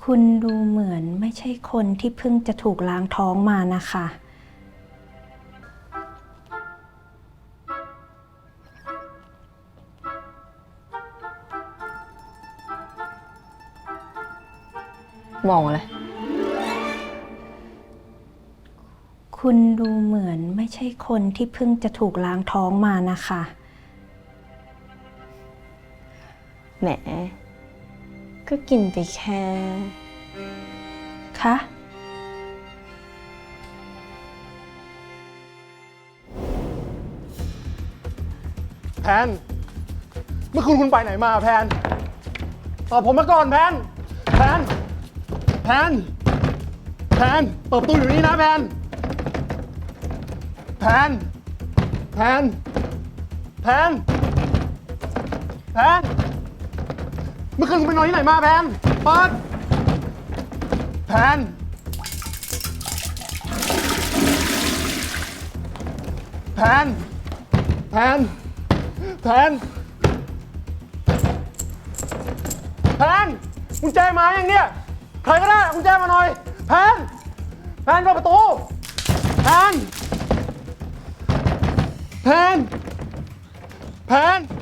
คุณดูเหมือนไม่ใช่คนที่เพิ่งจะถูกล้างท้องมานะคะ มองอะไร คุณดูเหมือนไม่ใช่คนที่เพิ่งจะถูกล้างท้องมานะคะ แหม ก็กินไปแค่คะแพน เมื่อคืนคุณไปไหนมาแพน ตอบผมมาก่อนแพน แพน แพน แพน เปิดประตูอยู่นี่นะแพน แพน แพน แพน แพน มื่อคืนคุณไปนอนที่ไหนมาแพนเปิดแพนแพนแพนแพนแพนกุญแจมาอย่างเนี้ยใครก็ได้กุญแจมาหน่อย แพนแพนเปิดประตูแพนแพนแพน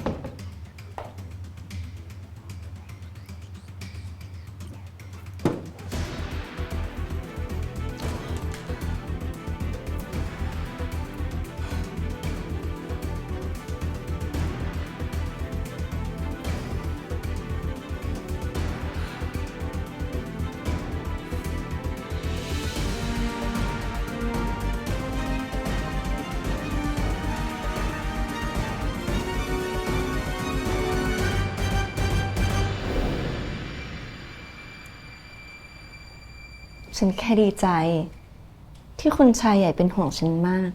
ฉันแค่ดีใจ ที่คุณชายใหญ่เป็นห่วงฉันมาก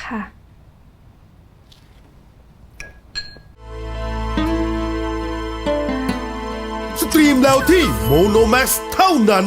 ค่ะ สตรีมแล้วที่โมโนแม x เท่านั้น